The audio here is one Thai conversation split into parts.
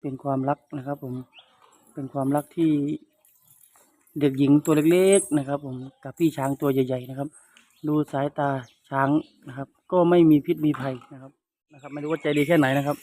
เป็นความรักนะครับผมเป็นความรักที่เด็กหญิงตัวเล็กๆนะครับ ผมกับพี่ช้างตัวใหญ่ๆนะครับ ดูสายตาช้างนะครับ ก็ไม่มีพิษมีภัยนะครับนะครับ ไม่รู้ว่าใจดีแค่ไหนนะครับ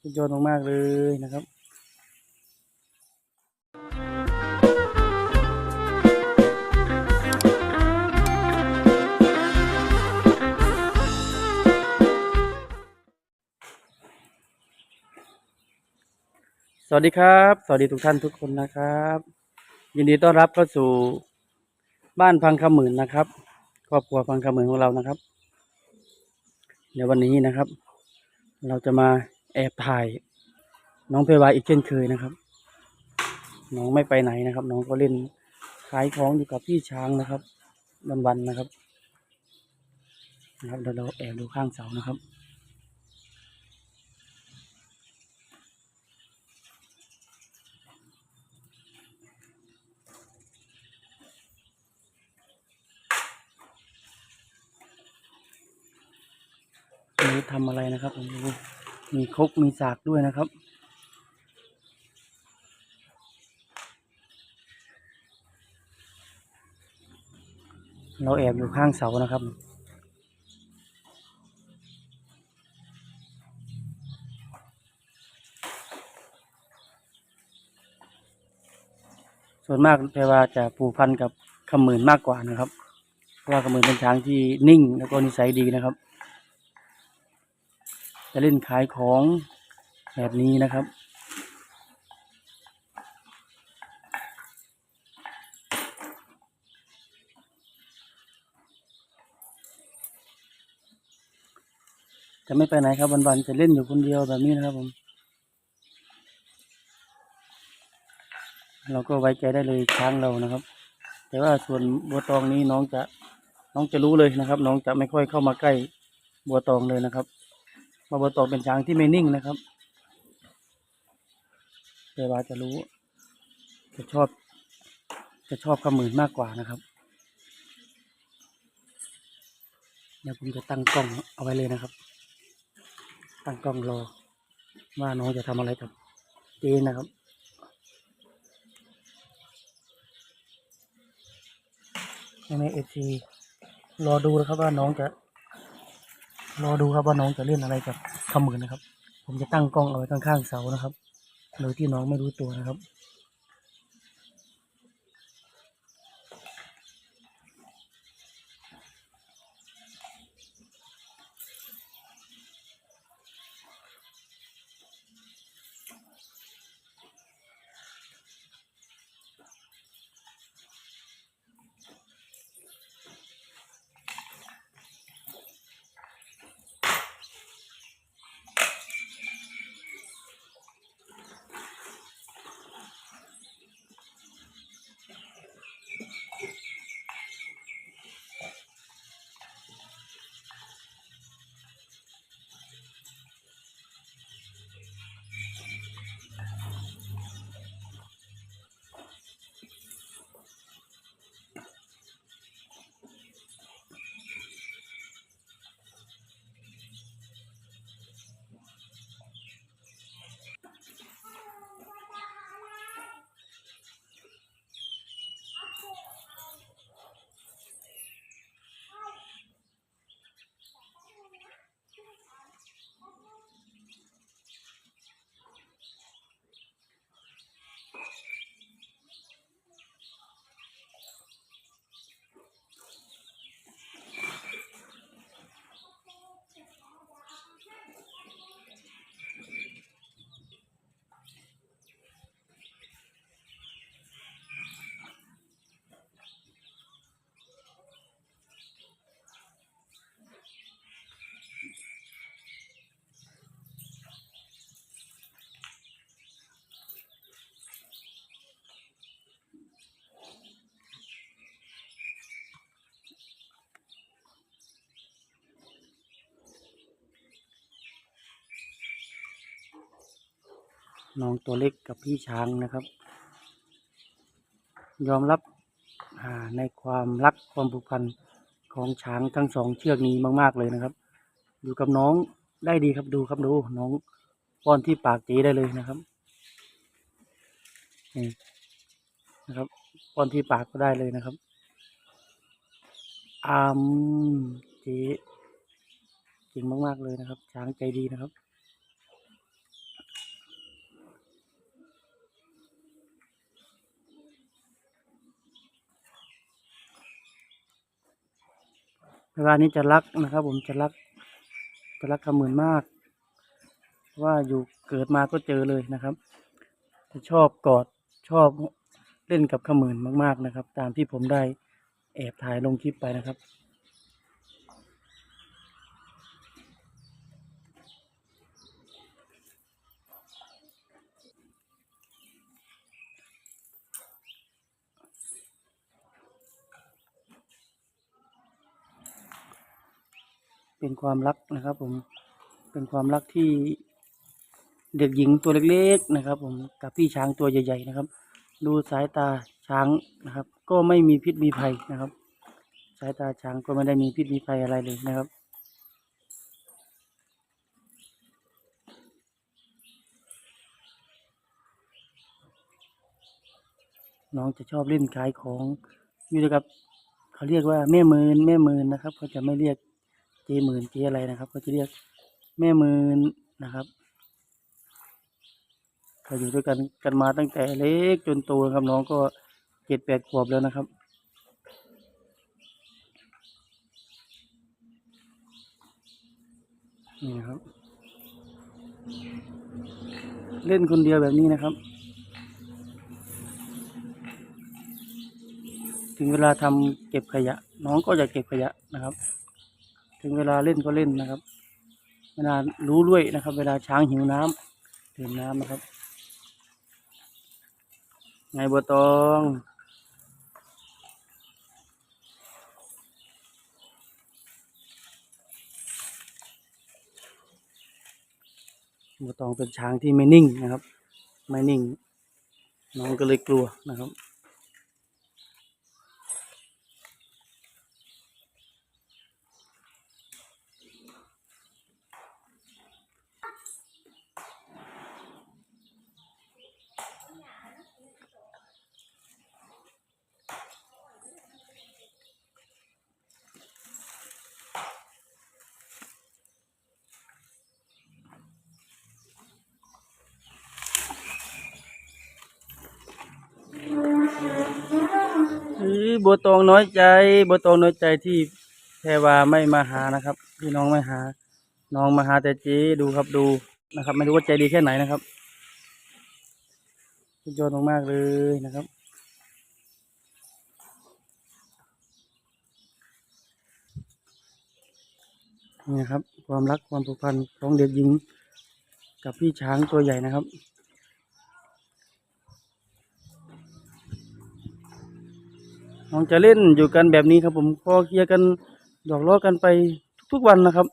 สุดยอดมากๆเลยนะครับ สวัสดีครับ สวัสดีทุกท่านทุกคนนะครับ ยินดีต้อนรับเข้าสู่บ้านพังขมื่นนะครับ ครอบครัวพังขมื่นของเรานะครับ เดี๋ยววันนี้นะครับ เราจะมาแอบถ่าย น้องเพวาอีกเช่นเคยนะครับ น้องไม่ไปไหนนะครับ น้องก็เล่นขายของอยู่กับพี่ช้างนะครับวันๆนะครับ นะครับเดี๋ยวเราแอบดูข้างเสานะครับ นี่ทำอะไรนะครับผมดูมีคกมีสากด้วยนะครับเราแอบอยู่ข้างเสานะครับ ส่วนมากแปลว่าจะผูกพันกับขมื่นมากกว่านะครับ เพราะว่าขมื่นเป็นช้างที่นิ่งแล้วก็นิสัยดีนะครับ จะเล่นขายของแบบนี้นะครับ จะไม่ไปไหนครับวันๆจะเล่นอยู่คนเดียวแบบนี้นะครับผมเราก็ไว้ใจได้เลยช้างเรานะครับ แต่ว่าส่วนบัวตองนี้น้องจะน้องจะรู้เลยนะครับ น้องจะไม่ค่อยเข้ามาใกล้บัวตองเลยนะครับ มาบัวตองเป็นช้างที่ไม่นิ่งนะครับแต่ว่าจะรู้ จะชอบ จะชอบขมืนมากกว่านะครับเดี๋ยวผมจะตั้งกล้องเอาไว้เลยนะครับ ตั้งกล้องรอ ว่าน้องจะทำอะไรกับเจนนะครับในเอซีรอดูนะครับว่าน้องจะ รอดูครับว่าน้องจะเล่นอะไรกับขมือนะครับ ผมจะตั้งกล้องเอาไว้ข้างๆเสานะครับ โดยที่น้องไม่รู้ตัวนะครับ น้องตัวเล็กกับพี่ช้างนะครับ ยอมรับในความรักความผูกพันของช้างทั้งสองเชือกนี้มากๆเลยนะครับ อยู่กับน้องได้ดีครับดูครับดูน้องป้อนที่ปากเจได้เลยนะครับนี่นะครับป้อนที่ปากก็ได้เลยนะครับอามเจเก่งมาก ๆ เลยนะครับ ช้างใจดีนะครับ เวลานี้จะรักนะครับ ผมจะรัก จะรักคำเหมื่นมาก ว่าอยู่เกิดมาก็เจอเลยนะครับ จะชอบกอดชอบเล่นกับขมื่นมาก ๆนะครับ ตามที่ผมได้แอบถ่ายลงคลิปไปนะครับ เป็นความรักนะครับ ผม เป็นความรักที่เด็กหญิงตัวเล็กๆนะครับ ผมกับพี่ช้างตัวใหญ่ ๆ นะครับ ดูสายตาช้างนะครับ ก็ไม่มีพิษมีภัยนะครับ สายตาช้างก็ไม่ได้มีพิษมีภัยอะไรเลยนะครับน้องจะชอบเล่นขายของอยู่กับ เขาเรียกว่าแม่มืนแม่มืนนะครับเขาจะไม่เรียก จหมื่นเจอะไรนะครับเขาจะเรียกแม่มืนนะครับเขาอยู่ด้วยกันกันมาตั้งแต่เล็กจนโตครับน้องก็เจ็ดแปดขวบแล้วนะครับนี่นะครับ เล่นคนเดียวแบบนี้นะครับ ถึงเวลาทำเก็บขยะ น้องก็อยากเก็บขยะนะครับ ถึงเวลาเล่นก็เล่นนะครับเวลารู้ด้วยนะครับ เวลาช้างหิวน้ำดื่มน้ำนะครับไงบัวตองบัวตองเป็นช้างที่ไม่นิ่งนะครับ ไม่นิ่ง น้องก็เลยกลัวนะครับ เอ้ย บัวตองน้อยใจบัวตองน้อยใจที่แพรวาไม่มาหานะครับ พี่น้องไม่หา น้องมาหาแต่เจ๊ดูครับดูนะครับ ไม่รู้ว่าใจดีแค่ไหนนะครับสุดยอดมากๆเลยนะครับนี่ครับ ความรักความผูกพันของเด็กหญิง กับพี่ช้างตัวใหญ่นะครับ น้องจะเล่นอยู่กันแบบนี้ครับ ผมพอเคลียร์กันหยอกล้อกันไปทุกๆวันนะครับ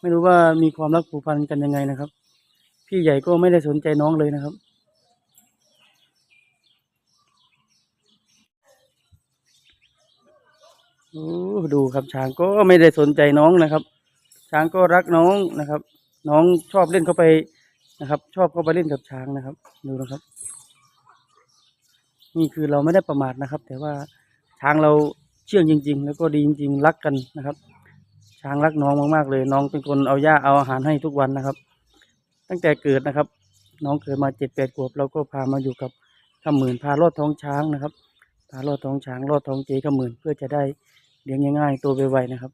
ไม่รู้ว่ามีความรักผูกพันกันยังไงนะครับ พี่ใหญ่ก็ไม่ได้สนใจน้องเลยนะครับ โอ้ดูครับช้างก็ไม่ได้สนใจน้องนะครับ ช้างก็รักน้องนะครับ น้องชอบเล่นเข้าไปนะครับ ชอบเข้าไปเล่นกับช้างนะครับ ดูนะครับ นี่คือเราไม่ได้ประมาทนะครับ แต่ว่าช้างเราเชื่องจริง ๆ แล้วก็ดีจริง ๆ รักกันนะครับ ช้างรักน้องมากๆเลย น้องเป็นคนเอาหญ้าเอาอาหารให้ทุกวันนะครับ ตั้งแต่เกิดนะครับ น้องเกิดมาเจ็ดแปดขวบเราก็พามาอยู่กับขมื่นพาลอดท้องช้างนะครับพาลอดท้องช้างลอดท้องเจขมื่นเพื่อจะได้เลี้ยงง่ายๆตัวไวๆนะครับ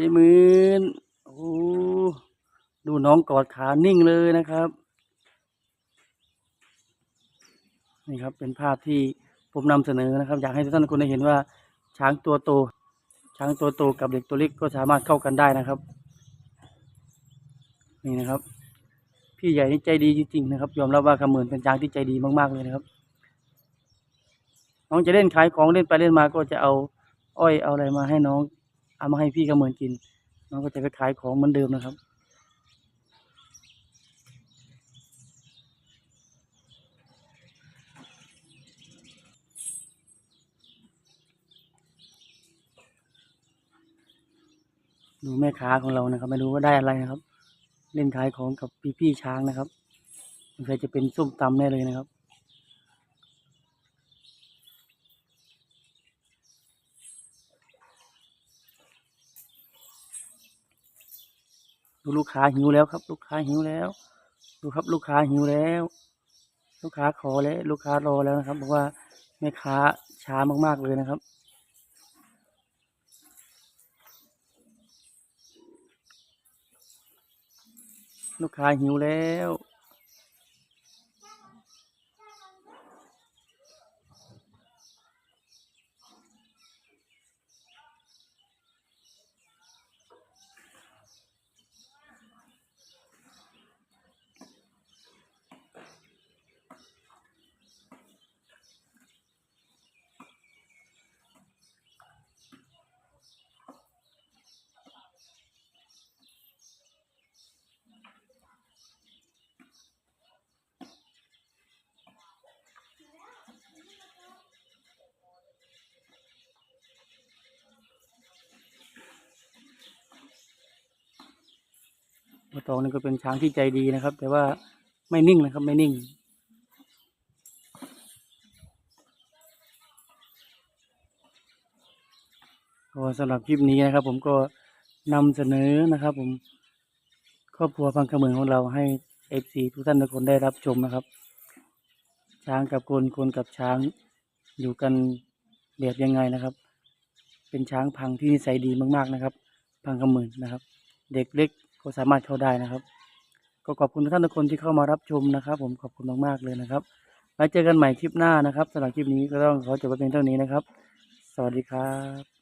เจหมื่นโอ้ดูน้องกอดขานิ่งเลยนะครับ นี่ครับเป็นภาพที่ผมนำเสนอนะครับ อยากให้ทุกท่านทุกคนได้เห็นว่า ช้างตัวโต ช้างตัวโตกับเด็กตัวเล็กก็สามารถเข้ากันได้นะครับ นี่นะครับ พี่ใหญ่นี่ใจดีจริงๆนะครับ ยอมรับว่าคำเมือนเป็นช้างที่ใจดีมากๆเลยนะครับ น้องจะเล่นขายของเล่นไปเล่นมาก็จะเอา อ้อยเอาอะไรมาให้น้อง เอามาให้พี่คำเมือนกิน น้องก็จะไปขายของเหมือนเดิมนะครับ ดูแม่ค้าของเรานะครับ ไม่รู้ว่าได้อะไรนะครับ เล่นขายของกับพี่พี่ช้างนะครับสงสัยจะเป็นส้มตำแน่เลยนะครับ ดูลูกค้าหิวแล้วครับ ลูกค้าหิวแล้ว ดูครับลูกค้าหิวแล้ว ลูกค้าขอแล้ว ลูกค้ารอแล้วนะครับบอกว่าแม่ค้าช้ามากๆเลยนะครับ ลูกค้าหิวแล้ว ตัวตองนี่ก็เป็นช้างที่ใจดีนะครับ แต่ว่าไม่นิ่งนะครับ ไม่นิ่ง ก็สำหรับคลิปนี้นะครับ ผมก็นำเสนอนะครับ ผมครอบครัวพังขมือของเราให้เอฟซีทุกท่านทุกคนได้รับชมนะครับ ช้างกับคนคนกับช้างอยู่กันแบบยังไงนะครับ เป็นช้างพังที่นิสัยดีมากๆนะครับ พังขมือนะครับ เด็กเล็ก ก็สามารถเข้าได้นะครับ ก็ขอบคุณทุกท่านทุกคนที่เข้ามารับชมนะครับ ผมขอบคุณมากๆเลยนะครับไว้เจอกันใหม่คลิปหน้านะครับสำหรับคลิปนี้ก็ต้องขอจบไว้เพียงเท่านี้นะครับ สวัสดีครับ